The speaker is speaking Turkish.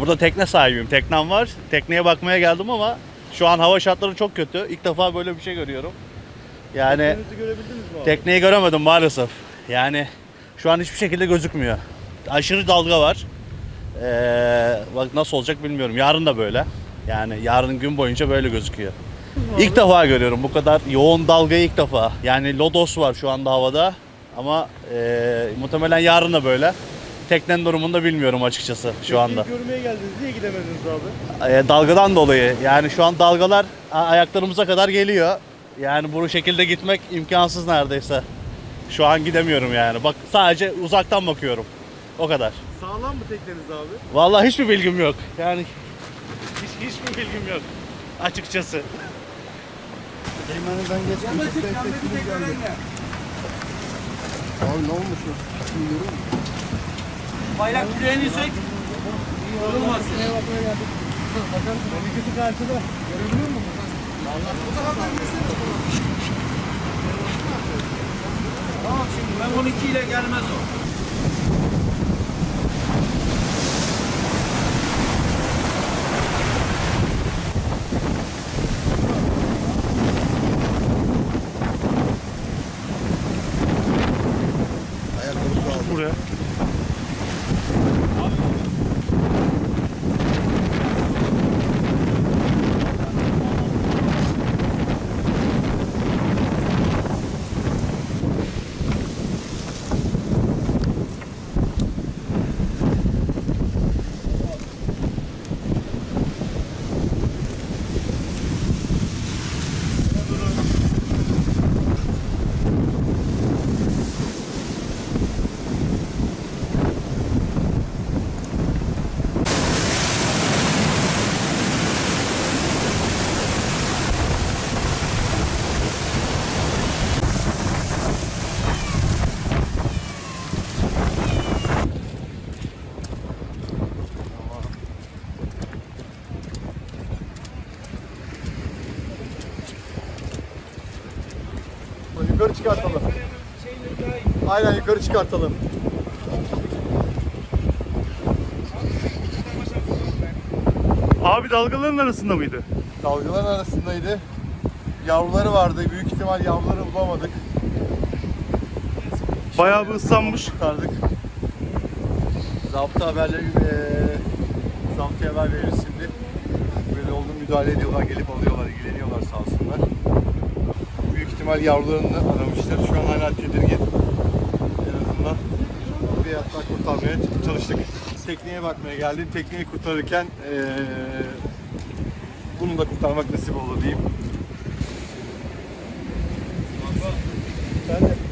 Burada tekne sahibiyim. Teknem var. Tekneye bakmaya geldim ama şu an hava şartları çok kötü. İlk defa böyle bir şey görüyorum. Yani tekneyi göremedim maalesef. Yani şu an hiçbir şekilde gözükmüyor. Aşırı dalga var. Ee, bak nasıl olacak bilmiyorum. Yarın da böyle. Yani yarın gün boyunca böyle gözüküyor. İlk defa görüyorum bu kadar yoğun dalgayı ilk defa. Yani lodos var şu anda havada ama e, muhtemelen yarın da böyle. Teknenin durumunu da bilmiyorum açıkçası şu anda. Tekneyi görmeye geldiniz. Niye gidemediniz abi? E, dalgadan dolayı yani şu an dalgalar ayaklarımıza kadar geliyor. Yani bu şekilde gitmek imkansız neredeyse. Şu an gidemiyorum yani. Bak sadece uzaktan bakıyorum. O kadar. Sağlam mı tekneniz abi? Vallahi hiçbir bilgim yok. Yani hiç, hiçbir bilgim yok açıkçası. Eymen'den geçmiş. Abi ne olmuş? Bilmiyorum. Bayrak buraya insek olmaz. Benimkisi karşıda. Görebiliyor musun? Tamam şimdi ben 12 ile gelmez o. Ayakkabı Buraya. Yukarı çıkartalım. Aynen yukarı çıkartalım. Abi dalgaların arasında mıydı? Dalgalar arasındaydı. Yavruları vardı. Büyük ihtimal yavruları bulamadık. Bayağı bir ıslanmış. Kurtardık. Zabıta haberleri, eee zabıtaya haber veririz şimdi. Böyle olduğunu müdahale ediyorlar, gelip alıyorlar, ilgileniyorlar sağ olsunlar ihtimal yavrularını aramıştır. Şu an hala tedirgin. En azından bir hatta kurtarmaya çalıştık. Tekneye bakmaya geldim. Tekneyi kurtarırken ee, bunu da kurtarmak nasip oldu diyeyim. Ben de